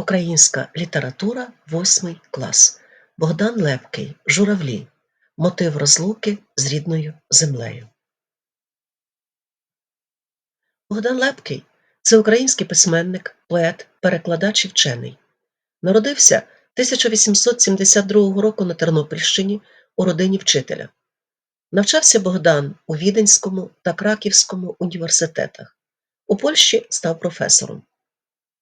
Українська література, восьмий клас. Богдан Лепкий. Журавлі. Мотив розлуки з рідною землею. Богдан Лепкий це український письменник, поет, перекладач і вчений. Народився 1872 року на Тернопільщині у родині вчителя. Навчався Богдан у Віденському та Краківському університетах. У Польщі став професором.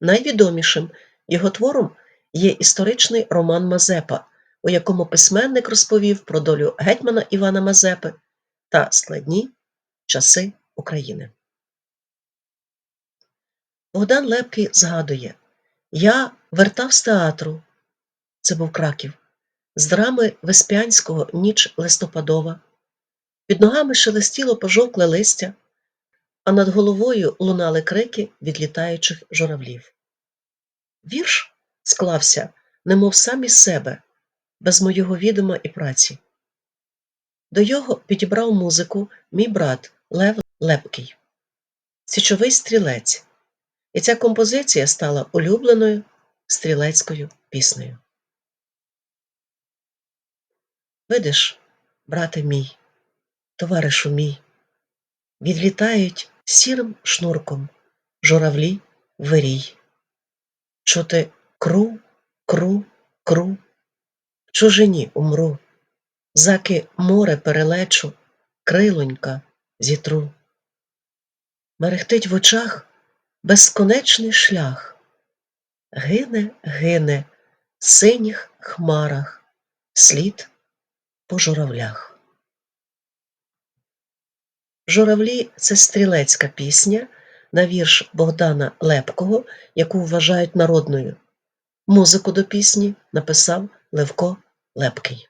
Найвідомішим його твором є історичний роман Мазепа, у якому письменник розповів про долю гетьмана Івана Мазепи та складні часи України. Богдан Лепкий згадує: Я вертав з театру, це був Краків, з драми Веспянського ніч листопадова. Під ногами шелестіло пожовкле листя, а над головою лунали крики відлітаючих журавлів. Вірш склався, немов сам із себе, без моєго відома і праці. До його підібрав музику мій брат Лев Лепкий, січовий стрілець, і ця композиція стала улюбленою стрілецькою піснею. Видиш, брате мій, товаришу мій, відлітають сірим шнурком журавлі вирій. Чути кру, кру, кру, в чужині умру, заки море перелечу, крилонька зітру. Мерехтить в очах безконечний шлях, гине, гине в синіх хмарах, слід по журавлях. Журавлі це стрілецька пісня на вірш Богдана Лепкого, яку вважають народною. Музику до пісні написав Левко Лепкий.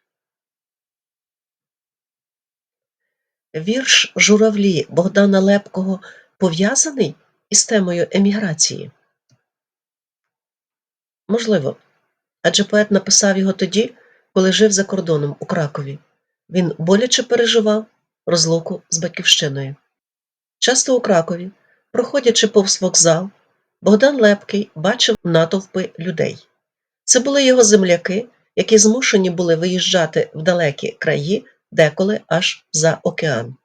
Вірш Журавлі Богдана Лепкого пов'язаний із темою еміграції? Можливо, адже поет написав його тоді, коли жив за кордоном у Кракові. Він боляче переживав розлуку з батьківщиною. Часто у Кракові, проходячи повз вокзал, Богдан Лепкий бачив натовпи людей. Це були його земляки, які змушені були виїжджати в далекі краї, деколи аж за океан.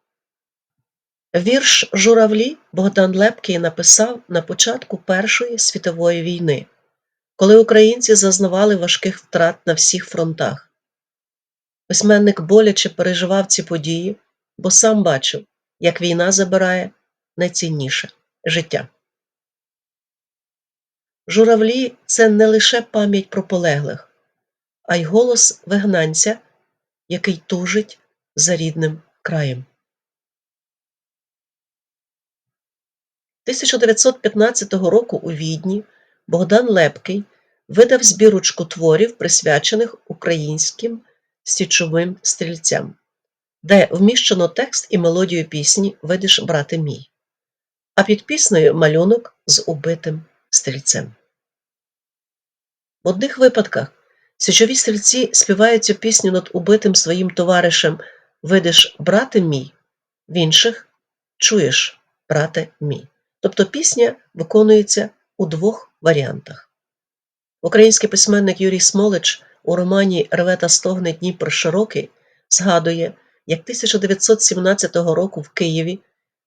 Вірш Журавлі Богдан Лепкий написав на початку Першої світової війни, коли українці зазнавали важких втрат на всіх фронтах. Письменник боляче переживав ці події, бо сам бачив, як війна забирає найцінніше життя. Журавлі це не лише пам'ять про полеглих, а й голос вигнанця, який тужить за рідним краєм. 1915 року у Відні Богдан Лепкий видав збірочку творів, присвячених українським січовим стрільцям, де вміщено текст і мелодію пісні Видиш, брате мій, а під піснею малюнок з убитим стрільцем. В одних випадках січові стрільці співають цю пісню над убитим своїм товаришем Видиш, брате мій, в інших чуєш, брате мій. Тобто пісня виконується у двох варіантах. Український письменник Юрій Смолич у романі Рве та стогне Дніпр Широкий згадує, як 1917 року в Києві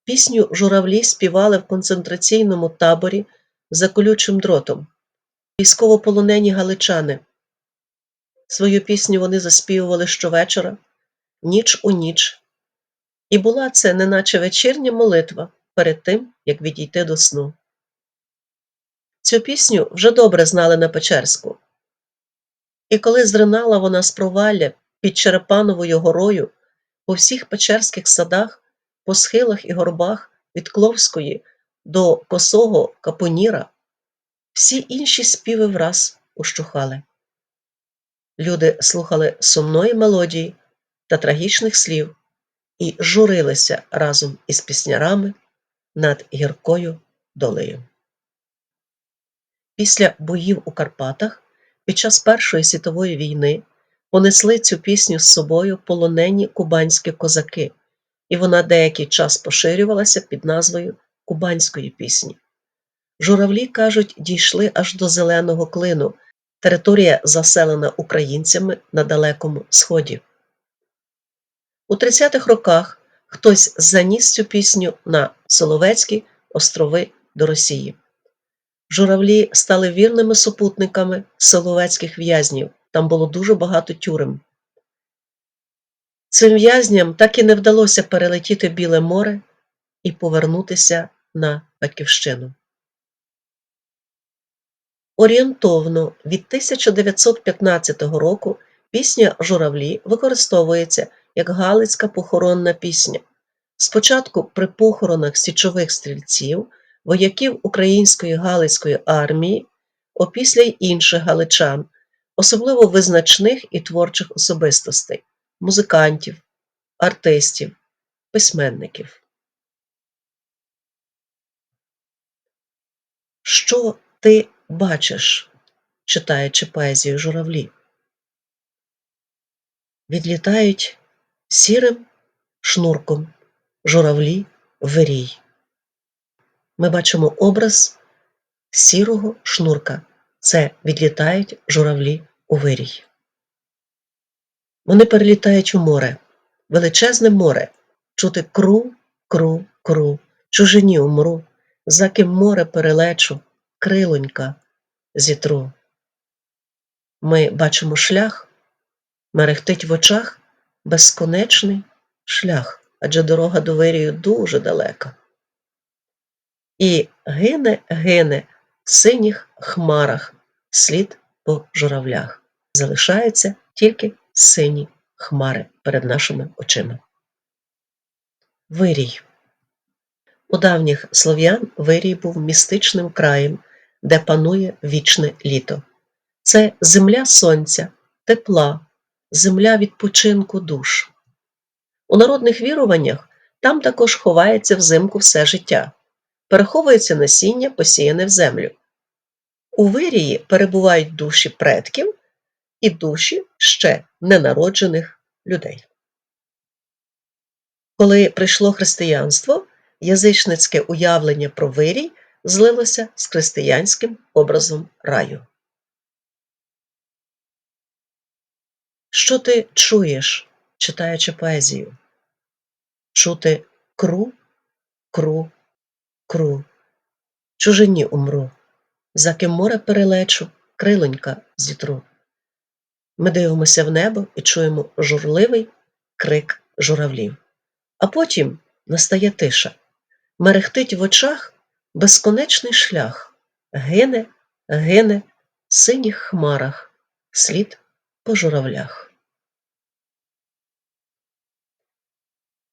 пісню журавлі співали в концентраційному таборі за колючим дротом. Військовополонені галичани. Свою пісню вони заспівували щовечора, ніч у ніч. І була це неначе вечірня молитва перед тим, як відійти до сну. Цю пісню вже добре знали на Печерську. І коли зринала вона з провалля під Черепановою горою по всіх печерських садах, по схилах і горбах від Кловської до косого Капоніра, всі інші співи враз ущухали. Люди слухали сумної мелодії та трагічних слів і журилися разом із піснярами над гіркою долею. Після боїв у Карпатах під час Першої світової війни понесли цю пісню з собою полонені кубанські козаки, і вона деякий час поширювалася під назвою Кубанської пісні. Журавлі, кажуть, дійшли аж до Зеленого клину, територія заселена українцями на Далекому Сході. У 30-х роках хтось заніс цю пісню на Соловецькі острови до Росії. Журавлі стали вірними супутниками соловецьких в'язнів. Там було дуже багато тюрем. Цим в'язням так і не вдалося перелетіти Біле море і повернутися на Батьківщину. Орієнтовно від 1915 року пісня Журавлі використовується як галицька похоронна пісня. Спочатку при похоронах січових стрільців, вояків Української Галицької армії, опісля й інших галичан, особливо визначних і творчих особистостей, музикантів, артистів, письменників. Що ти бачиш, читаючи поезію журавлі? Відлітають сірим шнурком журавлі вирій. Ми бачимо образ сірого шнурка. Це відлітають журавлі у вирій. Вони перелітають у море, величезне море, чути кру, кру, кру, чужині умру, за ким море перелечу, крилонька зітру. Ми бачимо шлях, мерехтить в очах. Безконечний шлях, адже дорога до вирію дуже далека. І гине, гине в синіх хмарах. Слід по журавлях. Залишаються тільки сині хмари перед нашими очима. Вирій. У давніх слов'ян Вирій був містичним краєм, де панує вічне літо. Це земля сонця, тепла, земля відпочинку душ. У народних віруваннях там також ховається взимку все життя, переховується насіння, посіяне в землю. У вирії перебувають душі предків і душі ще ненароджених людей. Коли прийшло християнство, язичницьке уявлення про вирій злилося з християнським образом раю. Що ти чуєш, читаючи поезію? Чути кру, кру, кру, чужині умру, за ким море перелечу, крилонька зітру. Ми дивимося в небо і чуємо журливий крик журавлів. А потім настає тиша, мерехтить в очах безконечний шлях, гине, гине в синіх хмарах, слід по журавлях.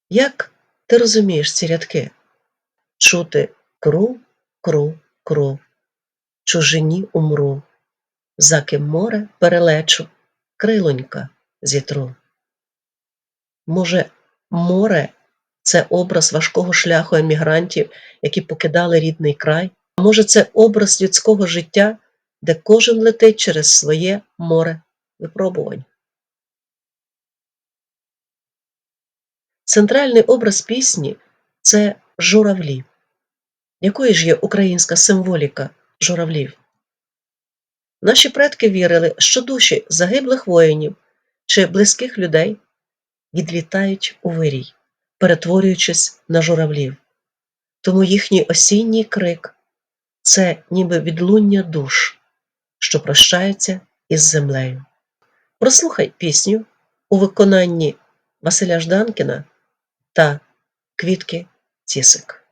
Як ти розумієш ці рядки? Чути кру, кру, кру, чужині умру, за ким море перелечу, крилонька зітру. Може, море це образ важкого шляху емігрантів, які покидали рідний край, а може, це образ людського життя, де кожен летить через своє море випробувань. Центральний образ пісні це журавлі. Якою ж є українська символіка журавлів? Наші предки вірили, що душі загиблих воїнів чи близьких людей відлітають у вирій, перетворюючись на журавлів. Тому їхній осінній крик це ніби відлуння душ, що прощаються із землею. Прослухай пісню у виконанні Василя Жданкіна та Квітки Цісик.